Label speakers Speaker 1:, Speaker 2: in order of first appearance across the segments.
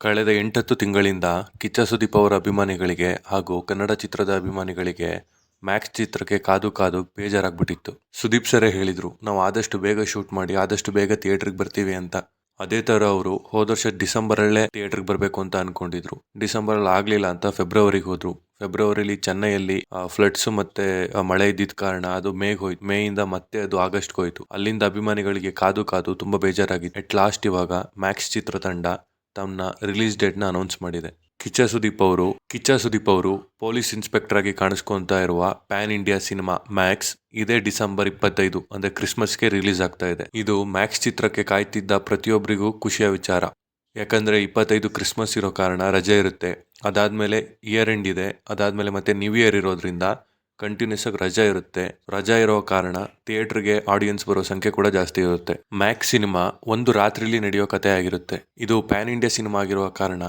Speaker 1: ಕಳೆದ ಎಂಟತ್ತು ತಿಂಗಳಿಂದ ಕಿಚ್ಚ ಸುದೀಪ್ ಅವರ ಅಭಿಮಾನಿಗಳಿಗೆ ಹಾಗೂ ಕನ್ನಡ ಚಿತ್ರದ ಅಭಿಮಾನಿಗಳಿಗೆ ಮ್ಯಾಕ್ಸ್ ಚಿತ್ರಕ್ಕೆ ಕಾದು ಕಾದು ಬೇಜಾರಾಗ್ಬಿಟ್ಟಿತ್ತು. ಸುದೀಪ್ ಸರೇ ಹೇಳಿದ್ರು, ನಾವು ಆದಷ್ಟು ಬೇಗ ಶೂಟ್ ಮಾಡಿ, ಆದಷ್ಟು ಬೇಗ ಥಿಯೇಟ್ರಿಗೆ ಬರ್ತೀವಿ ಅಂತ. ಅದೇ ಥರ ಅವರು ಹೋದ ವರ್ಷ ಡಿಸೆಂಬರಲ್ಲೇ ಥಿಯೇಟ್ರಿಗೆ ಬರಬೇಕು ಅಂತ ಅನ್ಕೊಂಡಿದ್ರು. ಡಿಸೆಂಬರಲ್ಲಿ ಆಗಲಿಲ್ಲ ಅಂತ ಫೆಬ್ರವರಿಗೆ ಹೋದ್ರು. ಫೆಬ್ರವರಿಲಿ ಚೆನ್ನೈಯಲ್ಲಿ ಫ್ಲಡ್ಸ್ ಮತ್ತೆ ಮಳೆ ಇದ್ದಿದ್ದ ಕಾರಣ ಅದು ಮೇಗ್ ಹೋಯ್ತು ಮೇಯಿಂದ ಮತ್ತೆ ಅದು ಆಗಸ್ಟ್ ಹೋಯ್ತು ಅಲ್ಲಿಂದ ಅಭಿಮಾನಿಗಳಿಗೆ ಕಾದು ಕಾದು ತುಂಬಾ ಬೇಜಾರಾಗಿತ್ತು. ಎಟ್ ಲಾಸ್ಟ್ ಇವಾಗ ಮ್ಯಾಕ್ಸ್ ಚಿತ್ರತಂಡ ತಮ್ಮ ರಿಲೀಸ್ ಡೇಟ್ನ ಅನೌನ್ಸ್ ಮಾಡಿದೆ. ಕಿಚ್ಚ ಸುದೀಪ್ ಅವರು, ಕಿಚ್ಚ ಸುದೀಪ್ ಅವರು ಪೊಲೀಸ್ ಇನ್ಸ್ಪೆಕ್ಟರ್ ಆಗಿ ಕಾಣಿಸ್ಕೊಂತ ಇರುವ ಪ್ಯಾನ್ ಇಂಡಿಯಾ ಸಿನಿಮಾ ಮ್ಯಾಕ್ಸ್ ಇದೇ ಡಿಸೆಂಬರ್ ಇಪ್ಪತ್ತೈದು, ಅಂದ್ರೆ ಕ್ರಿಸ್ಮಸ್ಗೆ ರಿಲೀಸ್ ಆಗ್ತಾ ಇದೆ. ಇದು ಮ್ಯಾಕ್ಸ್ ಚಿತ್ರಕ್ಕೆ ಕಾಯ್ತಿದ್ದ ಪ್ರತಿಯೊಬ್ಬರಿಗೂ ಖುಷಿಯ ವಿಚಾರ. ಯಾಕಂದ್ರೆ ಇಪ್ಪತ್ತೈದು ಕ್ರಿಸ್ಮಸ್ ಇರೋ ಕಾರಣ ರಜೆ ಇರುತ್ತೆ. ಅದಾದ್ಮೇಲೆ ಇಯರ್ ಎಂಡ್ ಇದೆ. ಅದಾದ್ಮೇಲೆ ಮತ್ತೆ ನ್ಯೂ ಇಯರ್ ಇರೋದ್ರಿಂದ ಕಂಟಿನ್ಯೂಸ್ ಆಗಿ ರಜಾ ಇರುತ್ತೆ. ರಜಾ ಇರೋ ಕಾರಣ ಥಿಯೇಟರ್ಗೆ ಆಡಿಯನ್ಸ್ ಬರೋ ಸಂಖ್ಯೆ ಕೂಡ ಜಾಸ್ತಿ ಇರುತ್ತೆ. ಮ್ಯಾಕ್ಸ್ ಸಿನಿಮಾ ಒಂದು ರಾತ್ರಿಲಿ ನಡೆಯೋ ಕಥೆ ಆಗಿರುತ್ತೆ. ಇದು ಪ್ಯಾನ್ ಇಂಡಿಯಾ ಸಿನಿಮಾ ಆಗಿರುವ ಕಾರಣ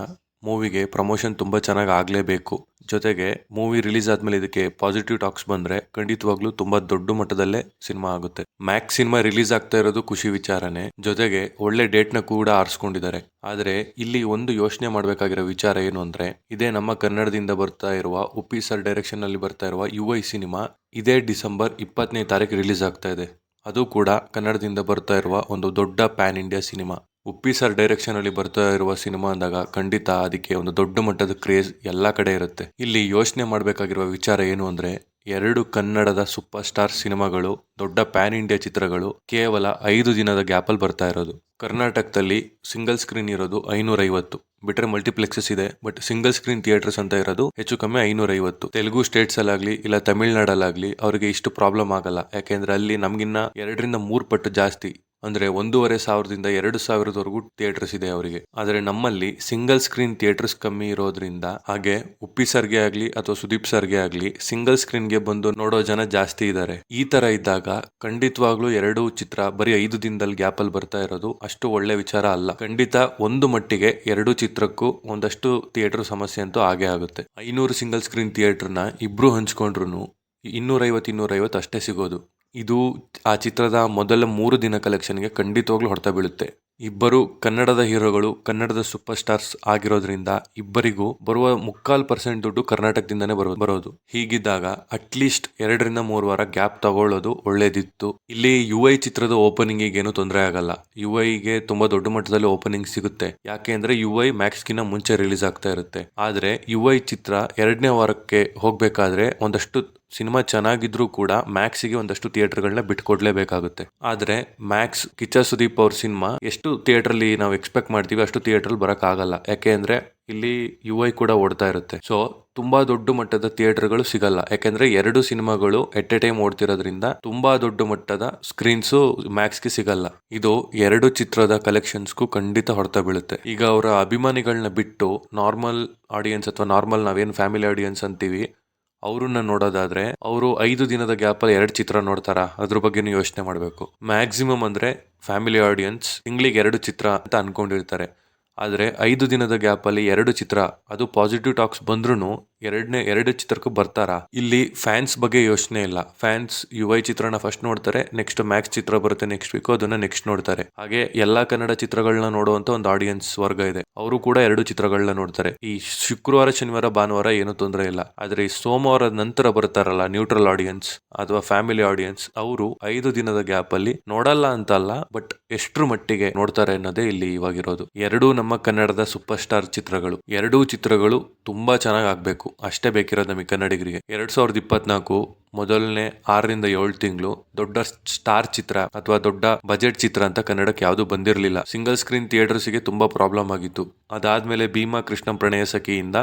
Speaker 1: ಮೂವಿಗೆ ಪ್ರಮೋಷನ್ ತುಂಬಾ ಚೆನ್ನಾಗಿ ಆಗ್ಲೇಬೇಕು. ಜೊತೆಗೆ ಮೂವಿ ರಿಲೀಸ್ ಆದ್ಮೇಲೆ ಇದಕ್ಕೆ ಪಾಸಿಟಿವ್ ಟಾಕ್ಸ್ ಬಂದ್ರೆ ಖಂಡಿತವಾಗ್ಲೂ ತುಂಬಾ ದೊಡ್ಡ ಮಟ್ಟದಲ್ಲೇ ಸಿನಿಮಾ ಆಗುತ್ತೆ. ಮ್ಯಾಕ್ಸ್ ಸಿನಿಮಾ ರಿಲೀಸ್ ಆಗ್ತಾ ಇರೋದು ಖುಷಿ ವಿಚಾರನೇ. ಜೊತೆಗೆ ಒಳ್ಳೆ ಡೇಟ್ನ ಕೂಡ ಆರಿಸ್ಕೊಂಡಿದ್ದಾರೆ. ಆದ್ರೆ ಇಲ್ಲಿ ಒಂದು ಯೋಚನೆ ಮಾಡ್ಬೇಕಾಗಿರೋ ವಿಚಾರ ಏನು ಅಂದ್ರೆ, ಇದೇ ನಮ್ಮ ಕನ್ನಡದಿಂದ ಬರ್ತಾ ಇರುವ, ಉಪ್ಪಿ ಸರ್ ಡೈರೆಕ್ಷನ್ನಲ್ಲಿ ಬರ್ತಾ ಇರುವ ಯು ಐ ಸಿನಿಮಾ ಇದೇ ಡಿಸೆಂಬರ್ ಇಪ್ಪತ್ತನೇ ತಾರೀಕು ರಿಲೀಸ್ ಆಗ್ತಾ ಇದೆ. ಅದು ಕೂಡ ಕನ್ನಡದಿಂದ ಬರ್ತಾ ಇರುವ ಒಂದು ದೊಡ್ಡ pan India cinema. Uppi sir direction ಅಲ್ಲಿ ಬರ್ತಾ ಇರುವ ಸಿನಿಮಾ ಅಂದಾಗ ಖಂಡಿತ ಅದಕ್ಕೆ ಒಂದು ದೊಡ್ಡ ಮಟ್ಟದ ಕ್ರೇಜ್ ಎಲ್ಲ ಕಡೆ ಇರುತ್ತೆ. ಇಲ್ಲಿ ಯೋಚನೆ ಮಾಡಬೇಕಾಗಿರುವ ವಿಚಾರ ಏನು ಅಂದ್ರೆ, ಎರಡು ಕನ್ನಡದ ಸೂಪರ್ ಸ್ಟಾರ್ ಸಿನಿಮಾಗಳು ದೊಡ್ಡ ಪ್ಯಾನ್ ಇಂಡಿಯಾ ಚಿತ್ರಗಳು ಕೇವಲ ಐದು ದಿನದ ಗ್ಯಾಪಲ್ ಬರ್ತಾ ಇರೋದು. ಕರ್ನಾಟಕದಲ್ಲಿ ಸಿಂಗಲ್ ಸ್ಕ್ರೀನ್ ಇರೋದು ಐನೂರ ಐವತ್ತು ಬಿಟ್ರೆ ಮಲ್ಟಿಪ್ಲೆಕ್ಸಸ್ ಇದೆ ಬಟ್ ಸಿಂಗಲ್ ಸ್ಕ್ರೀನ್ ಥಿಯೇಟರ್ಸ್ ಅಂತ ಇರೋದು ಹೆಚ್ಚು ಕಮ್ಮಿ ಐನೂರ ಐವತ್ತು ತೆಲುಗು ಸ್ಟೇಟ್ಸ್ ಅಲ್ಲಾಗ್ಲಿ, ಇಲ್ಲ ತಮಿಳ್ನಾಡಲ್ಲಾಗ್ಲಿ ಅವರಿಗೆ ಇಷ್ಟು ಪ್ರಾಬ್ಲಮ್ ಆಗಲ್ಲ. ಯಾಕೆಂದ್ರೆ ಅಲ್ಲಿ ನಮಗಿನ್ನ ಎರಡರಿಂದ ಮೂರು ಪಟ್ಟು ಜಾಸ್ತಿ ಅಂದ್ರೆ ಒಂದೂವರೆ ಸಾವಿರದಿಂದ ಎರಡು ಸಾವಿರದವರೆಗೂ ಥಿಯೇಟರ್ಸ್ ಇದೆ ಅವರಿಗೆ. ಆದರೆ ನಮ್ಮಲ್ಲಿ ಸಿಂಗಲ್ ಸ್ಕ್ರೀನ್ ಥಿಯೇಟರ್ಸ್ ಕಮ್ಮಿ ಇರೋದ್ರಿಂದ, ಹಾಗೆ ಉಪ್ಪಿ ಸರ್ಗೆ ಆಗಲಿ ಅಥವಾ ಸುದೀಪ್ ಸರ್ಗೆ ಆಗಲಿ ಸಿಂಗಲ್ ಸ್ಕ್ರೀನ್ಗೆ ಬಂದು ನೋಡೋ ಜನ ಜಾಸ್ತಿ ಇದ್ದಾರೆ ಈ ತರ ಇದ್ದಾಗ ಖಂಡಿತವಾಗ್ಲೂ ಎರಡು ಚಿತ್ರ ಬರೀ ಐದು ದಿನದಲ್ಲಿ ಗ್ಯಾಪಲ್ಲಿ ಬರ್ತಾ ಇರೋದು ಅಷ್ಟು ಒಳ್ಳೆ ವಿಚಾರ ಅಲ್ಲ. ಖಂಡಿತ ಒಂದು ಮಟ್ಟಿಗೆ ಎರಡು ಚಿತ್ರಕ್ಕೂ ಒಂದಷ್ಟು ಥಿಯೇಟರ್ ಸಮಸ್ಯೆ ಅಂತೂ ಆಗೇ ಆಗುತ್ತೆ. ಐನೂರು ಸಿಂಗಲ್ ಸ್ಕ್ರೀನ್ ಥಿಯೇಟರ್ನ ಇಬ್ರು ಹಂಚ್ಕೊಂಡ್ರು ಇನ್ನೂರೈವತ್ತು ಇನ್ನೂರೈವತ್ತು ಅಷ್ಟೇ ಸಿಗೋದು. ಇದು ಆ ಚಿತ್ರದ ಮೊದಲ ಮೂರು ದಿನ ಕಲೆಕ್ಷನ್ಗೆ ಖಂಡಿತವಾಗ್ಲೂ ಹೊಡೆತ ಬೀಳುತ್ತೆ. ಇಬ್ಬರು ಕನ್ನಡದ ಹೀರೋಗಳು, ಕನ್ನಡದ ಸೂಪರ್ ಸ್ಟಾರ್ಸ್ ಆಗಿರೋದ್ರಿಂದ ಇಬ್ಬರಿಗೂ ಬರುವ ಮುಕ್ಕಾಲ್ ಪರ್ಸೆಂಟ್ ದುಡ್ಡು ಕರ್ನಾಟಕದಿಂದನೇ ಬರೋ, ಬರೋದು. ಹೀಗಿದ್ದಾಗ ಅಟ್ಲೀಸ್ಟ್ ಎರಡರಿಂದ ಮೂರು ವಾರ ಗ್ಯಾಪ್ ತಗೊಳ್ಳೋದು ಒಳ್ಳೇದಿತ್ತು. ಇಲ್ಲಿ ಯು ಐ ಚಿತ್ರದ ಓಪನಿಂಗ್ ಏನು ತೊಂದರೆ ಆಗಲ್ಲ. ಯು ಐಗೆ ತುಂಬಾ ದೊಡ್ಡ ಮಟ್ಟದಲ್ಲಿ ಓಪನಿಂಗ್ ಸಿಗುತ್ತೆ. ಯಾಕೆ ಅಂದ್ರೆ ಯು ಐ ಮ್ಯಾಕ್ಸ್ಗಿನ ಮುಂಚೆ ರಿಲೀಸ್ ಆಗ್ತಾ ಇರುತ್ತೆ. ಆದ್ರೆ ಯು ಐ ಚಿತ್ರ ಎರಡನೇ ವಾರಕ್ಕೆ ಹೋಗ್ಬೇಕಾದ್ರೆ ಒಂದಷ್ಟು ಸಿನಿಮಾ ಚೆನ್ನಾಗಿದ್ರೂ ಕೂಡ ಮ್ಯಾಕ್ಸಿಗೆ ಒಂದಷ್ಟು ಥಿಯೇಟರ್ಗಳನ್ನ ಬಿಟ್ಕೊಡ್ಲೇಬೇಕಾಗುತ್ತೆ. ಆದರೆ ಮ್ಯಾಕ್ಸ್ ಕಿಚ್ಚ ಸುದೀಪ್ ಅವ್ರ ಸಿನಿಮಾ ಎಷ್ಟು ಥಿಯೇಟ್ರಲ್ಲಿ ನಾವು ಎಕ್ಸ್ಪೆಕ್ಟ್ ಮಾಡ್ತೀವಿ ಅಷ್ಟು ಥಿಯೇಟರ್ ಬರೋಕ್ಕಾಗಲ್ಲ. ಯಾಕೆ ಅಂದರೆ ಇಲ್ಲಿ ಯು ಐ ಕೂಡ ಓಡ್ತಾ ಇರುತ್ತೆ. ಸೊ, ತುಂಬಾ ದೊಡ್ಡ ಮಟ್ಟದ ಥಿಯೇಟರ್ಗಳು ಸಿಗಲ್ಲ. ಯಾಕೆಂದ್ರೆ ಎರಡು ಸಿನಿಮಾಗಳು ಎಟ್ ಎ ಟೈಮ್ ಓಡ್ತಿರೋದ್ರಿಂದ ತುಂಬಾ ದೊಡ್ಡ ಮಟ್ಟದ ಸ್ಕ್ರೀನ್ಸು ಮ್ಯಾಕ್ಸ್ಗೆ ಸಿಗಲ್ಲ. ಇದು ಎರಡು ಚಿತ್ರದ ಕಲೆಕ್ಷನ್ಸ್ಗೂ ಖಂಡಿತ ಹೊಡೆತ ಬೀಳುತ್ತೆ. ಈಗ ಅವರ ಅಭಿಮಾನಿಗಳನ್ನ ಬಿಟ್ಟು ನಾರ್ಮಲ್ ಆಡಿಯನ್ಸ್ ಅಥವಾ ನಾರ್ಮಲ್ ನಾವೇನು ಫ್ಯಾಮಿಲಿ ಆಡಿಯನ್ಸ್ ಅಂತೀವಿ ಅವ್ರನ್ನ ನೋಡೋದಾದ್ರೆ ಅವರು ಐದು ದಿನದ ಗ್ಯಾಪ್ ಅಲ್ಲಿ ಎರಡು ಚಿತ್ರ ನೋಡ್ತಾರ? ಅದ್ರ ಬಗ್ಗೆನೂ ಯೋಚನೆ ಮಾಡಬೇಕು. ಮ್ಯಾಕ್ಸಿಮಮ್ ಅಂದ್ರೆ ಫ್ಯಾಮಿಲಿ ಆಡಿಯನ್ಸ್ ತಿಂಗಳಿಗೆ ಎರಡು ಚಿತ್ರ ಅಂತ ಅನ್ಕೊಂಡಿರ್ತಾರೆ. ಆದರೆ ಐದು ದಿನದ ಗ್ಯಾಪ್ ಅಲ್ಲಿ ಎರಡು ಚಿತ್ರ, ಅದು ಪಾಸಿಟಿವ್ ಟಾಕ್ಸ್ ಬಂದ್ರು ಎರಡನೇ, ಎರಡು ಚಿತ್ರಕ್ಕೂ ಬರ್ತಾರ? ಇಲ್ಲಿ ಫ್ಯಾನ್ಸ್ ಬಗ್ಗೆ ಯೋಚನೆ ಇಲ್ಲ. ಫ್ಯಾನ್ಸ್ ಯು ಐ ಚಿತ್ರನ ಫಸ್ಟ್ ನೋಡ್ತಾರೆ ನೆಕ್ಸ್ಟ್ ಮ್ಯಾಕ್ಸ್ ಚಿತ್ರ ಬರುತ್ತೆ ನೆಕ್ಸ್ಟ್ ವೀಕ್ ಅದನ್ನ ನೆಕ್ಸ್ಟ್ ನೋಡ್ತಾರೆ. ಹಾಗೆ ಎಲ್ಲಾ ಕನ್ನಡ ಚಿತ್ರಗಳನ್ನ ನೋಡುವಂತ ಒಂದು ಆಡಿಯನ್ಸ್ ವರ್ಗ ಇದೆ. ಅವರು ಕೂಡ ಎರಡು ಚಿತ್ರಗಳನ್ನ ನೋಡ್ತಾರೆ. ಈ ಶುಕ್ರವಾರ, ಶನಿವಾರ, ಭಾನುವಾರ ಏನು ತೊಂದರೆ ಇಲ್ಲ. ಆದ್ರೆ ಈ ಸೋಮವಾರ ನಂತರ ಬರ್ತಾರಲ್ಲ ನ್ಯೂಟ್ರಲ್ ಆಡಿಯನ್ಸ್ ಅಥವಾ ಫ್ಯಾಮಿಲಿ ಆಡಿಯನ್ಸ್ ಅವರು ಐದು ದಿನದ ಗ್ಯಾಪ್ ಅಲ್ಲಿ ನೋಡಲ್ಲ ಅಂತ ಅಲ್ಲ ಬಟ್ ಎಷ್ಟು ಮಟ್ಟಿಗೆ ನೋಡ್ತಾರೆ ಅನ್ನೋದೇ ಇಲ್ಲಿ ಇವಾಗಿರೋದು. ಎರಡೂ ನಮ್ಮ ಕನ್ನಡದ ಸೂಪರ್ ಸ್ಟಾರ್ ಚಿತ್ರಗಳು. ಎರಡೂ ಚಿತ್ರಗಳು ತುಂಬಾ ಚೆನ್ನಾಗಿ ಆಗ್ಬೇಕು. ಅಷ್ಟೇ ಬೇಕಿರೋದು ನಮಗೆ ಕನ್ನಡಿಗರಿಗೆ. ಎರಡು ಸಾವಿರದ ಇಪ್ಪತ್ನಾಲ್ಕು ಮೊದಲನೇ ಆರರಿಂದ ಏಳು ತಿಂಗಳು ದೊಡ್ಡ ಸ್ಟಾರ್ ಚಿತ್ರ ಅಥವಾ ದೊಡ್ಡ ಬಜೆಟ್ ಚಿತ್ರ ಅಂತ ಕನ್ನಡಕ್ಕೆ ಯಾವುದು ಬಂದಿರಲಿಲ್ಲ. ಸಿಂಗಲ್ ಸ್ಕ್ರೀನ್ ಥಿಯೇಟರ್ಸ್ಗೆ ತುಂಬಾ ಪ್ರಾಬ್ಲಮ್ ಆಗಿತ್ತು. ಅದಾದ್ಮೇಲೆ ಭೀಮಾ ಕೃಷ್ಣ ಪ್ರಣಯ ಸಖಿಯಿಂದ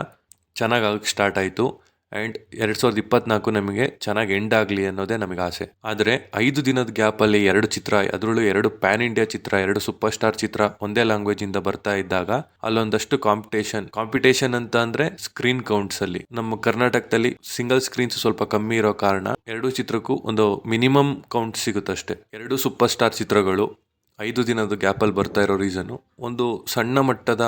Speaker 1: ಚೆನ್ನಾಗಿ ಆಗಕ್ಕೆ ಸ್ಟಾರ್ಟ್ ಆಯಿತು. ಆ್ಯಂಡ್ ಎರಡು ಸಾವಿರದ ಇಪ್ಪತ್ನಾಲ್ಕು ನಮಗೆ ಚೆನ್ನಾಗಿ ಎಂಡ್ ಆಗಲಿ ಅನ್ನೋದೇ ನಮಗೆ ಆಸೆ. ಆದರೆ ಐದು ದಿನದ ಗ್ಯಾಪಲ್ಲಿ ಎರಡು ಚಿತ್ರ, ಅದರಲ್ಲೂ ಎರಡು ಪ್ಯಾನ್ ಇಂಡಿಯಾ ಚಿತ್ರ, ಎರಡು ಸೂಪರ್ ಸ್ಟಾರ್ ಚಿತ್ರ ಒಂದೇ ಲ್ಯಾಂಗ್ವೇಜ್ ಇಂದ ಬರ್ತಾ ಇದ್ದಾಗ ಅಲ್ಲೊಂದಷ್ಟು ಕಾಂಪಿಟೇಷನ್ ಕಾಂಪಿಟೇಷನ್ ಅಂತ ಅಂದರೆ ಸ್ಕ್ರೀನ್ ಕೌಂಟ್ಸಲ್ಲಿ ನಮ್ಮ ಕರ್ನಾಟಕದಲ್ಲಿ ಸಿಂಗಲ್ ಸ್ಕ್ರೀನ್ಸ್ ಸ್ವಲ್ಪ ಕಮ್ಮಿ ಇರೋ ಕಾರಣ ಎರಡು ಚಿತ್ರಕ್ಕೂ ಒಂದು ಮಿನಿಮಮ್ ಕೌಂಟ್ ಸಿಗುತ್ತಷ್ಟೇ. ಎರಡು ಸೂಪರ್ ಸ್ಟಾರ್ ಚಿತ್ರಗಳು ಐದು ದಿನದ ಗ್ಯಾಪಲ್ಲಿ ಬರ್ತಾ ಇರೋ ರೀಸನ್ನು ಒಂದು ಸಣ್ಣ ಮಟ್ಟದ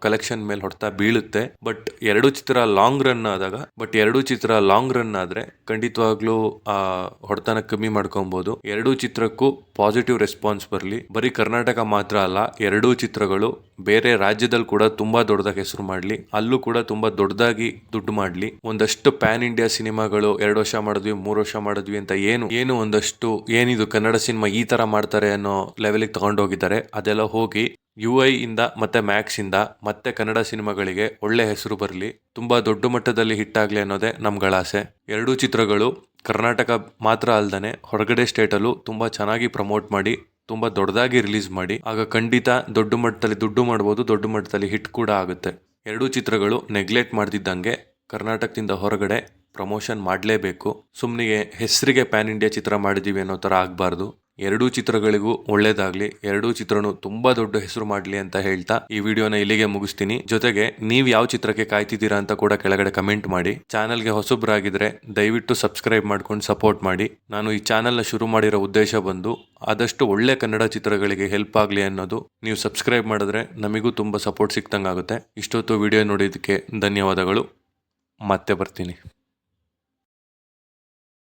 Speaker 1: ಕಲೆಕ್ಷನ್ ಮೇಲೆ ಹೊಡೆತ ಬೀಳುತ್ತೆ. ಬಟ್ ಎರಡು ಚಿತ್ರ ಲಾಂಗ್ ರನ್ ಆದಾಗ ಬಟ್ ಎರಡು ಚಿತ್ರ ಲಾಂಗ್ ರನ್ ಆದ್ರೆ ಖಂಡಿತವಾಗ್ಲೂ, ಆ, ಹೊಡೆತನ ಕಮ್ಮಿ ಮಾಡ್ಕೊಬಹುದು ಎರಡೂ ಚಿತ್ರಕ್ಕೂ ಪಾಸಿಟಿವ್ ರೆಸ್ಪಾನ್ಸ್ ಬರಲಿ. ಬರೀ ಕರ್ನಾಟಕ ಮಾತ್ರ ಅಲ್ಲ, ಎರಡೂ ಚಿತ್ರಗಳು ಬೇರೆ ರಾಜ್ಯದಲ್ಲಿ ಕೂಡ ತುಂಬಾ ದೊಡ್ಡದಾಗಿ ಹೆಸರು ಮಾಡ್ಲಿ. ಅಲ್ಲೂ ಕೂಡ ತುಂಬಾ ದೊಡ್ಡದಾಗಿ ದುಡ್ಡು ಮಾಡ್ಲಿ. ಒಂದಷ್ಟು ಪ್ಯಾನ್ ಇಂಡಿಯಾ ಸಿನಿಮಾಗಳು ಎರಡು ವರ್ಷ ಮಾಡಿದ್ವಿ, ಮೂರು ವರ್ಷ ಮಾಡಿದ್ವಿ ಅಂತ ಏನು ಏನು ಒಂದಷ್ಟು ಏನಿದು ಕನ್ನಡ ಸಿನಿಮಾ ಈ ತರ ಮಾಡ್ತಾರೆ ಅನ್ನೋ ಲೆವೆಲ್ಗೆ ತಗೊಂಡೋಗಿದ್ದಾರೆ. ಅದೆಲ್ಲ ಹೋಗಿ ಯು ಐಯಿಂದ ಮತ್ತೆ ಮ್ಯಾಕ್ಸಿಂದ ಮತ್ತೆ ಕನ್ನಡ ಸಿನಿಮಾಗಳಿಗೆ ಒಳ್ಳೆ ಹೆಸರು ಬರಲಿ, ತುಂಬ ದೊಡ್ಡ ಮಟ್ಟದಲ್ಲಿ ಹಿಟ್ ಆಗ್ಲಿ ಅನ್ನೋದೇ ನಮ್ಗಳಾಸೆ ಎರಡೂ ಚಿತ್ರಗಳು ಕರ್ನಾಟಕ ಮಾತ್ರ ಅಲ್ದನೆ ಹೊರಗಡೆ ಸ್ಟೇಟಲ್ಲೂ ತುಂಬ ಚೆನ್ನಾಗಿ ಪ್ರಮೋಟ್ ಮಾಡಿ, ತುಂಬ ದೊಡ್ಡದಾಗಿ ರಿಲೀಸ್ ಮಾಡಿ, ಆಗ ಖಂಡಿತ ದೊಡ್ಡ ಮಟ್ಟದಲ್ಲಿ ದುಡ್ಡು ಮಾಡ್ಬೋದು, ದೊಡ್ಡ ಮಟ್ಟದಲ್ಲಿ ಹಿಟ್ ಕೂಡ ಆಗುತ್ತೆ. ಎರಡೂ ಚಿತ್ರಗಳು ನೆಗ್ಲೆಕ್ಟ್ ಮಾಡ್ತಿದ್ದಂಗೆ ಕರ್ನಾಟಕದಿಂದ ಹೊರಗಡೆ ಪ್ರಮೋಷನ್ ಮಾಡಲೇಬೇಕು. ಸುಮ್ಮನಿಗೆ ಹೆಸರಿಗೆ ಪ್ಯಾನ್ ಇಂಡಿಯಾ ಚಿತ್ರ ಮಾಡಿದ್ದೀವಿ ಅನ್ನೋ ಥರ ಆಗಬಾರ್ದು. ಎರಡೂ ಚಿತ್ರಗಳಿಗೂ ಒಳ್ಳೇದಾಗ್ಲಿ, ಎರಡೂ ಚಿತ್ರನು ತುಂಬಾ ದೊಡ್ಡ ಹೆಸರು ಮಾಡಲಿ ಅಂತ ಹೇಳ್ತಾ ಈ ವಿಡಿಯೋನ ಇಲ್ಲಿಗೆ ಮುಗಿಸ್ತೀನಿ. ಜೊತೆಗೆ ನೀವು ಯಾವ ಚಿತ್ರಕ್ಕೆ ಕಾಯ್ತಿದ್ದೀರಾ ಅಂತ ಕೂಡ ಕೆಳಗಡೆ ಕಮೆಂಟ್ ಮಾಡಿ. ಚಾನಲ್ಗೆ ಹೊಸಬ್ರಾಗಿದ್ರೆ ದಯವಿಟ್ಟು ಸಬ್ಸ್ಕ್ರೈಬ್ ಮಾಡ್ಕೊಂಡು ಸಪೋರ್ಟ್ ಮಾಡಿ. ನಾನು ಈ ಚಾನಲ್ನ ಶುರು ಮಾಡಿರೋ ಉದ್ದೇಶ ಬಂದು ಆದಷ್ಟು ಒಳ್ಳೆ ಕನ್ನಡ ಚಿತ್ರಗಳಿಗೆ ಹೆಲ್ಪ್ ಆಗಲಿ ಅನ್ನೋದು. ನೀವು ಸಬ್ಸ್ಕ್ರೈಬ್ ಮಾಡಿದ್ರೆ ನಮಗೂ ತುಂಬ ಸಪೋರ್ಟ್ ಸಿಕ್ತಂಗಾಗುತ್ತೆ ಇಷ್ಟೊತ್ತು ವಿಡಿಯೋ ನೋಡಿದ್ದಕ್ಕೆ ಧನ್ಯವಾದಗಳು. ಮತ್ತೆ ಬರ್ತೀನಿ.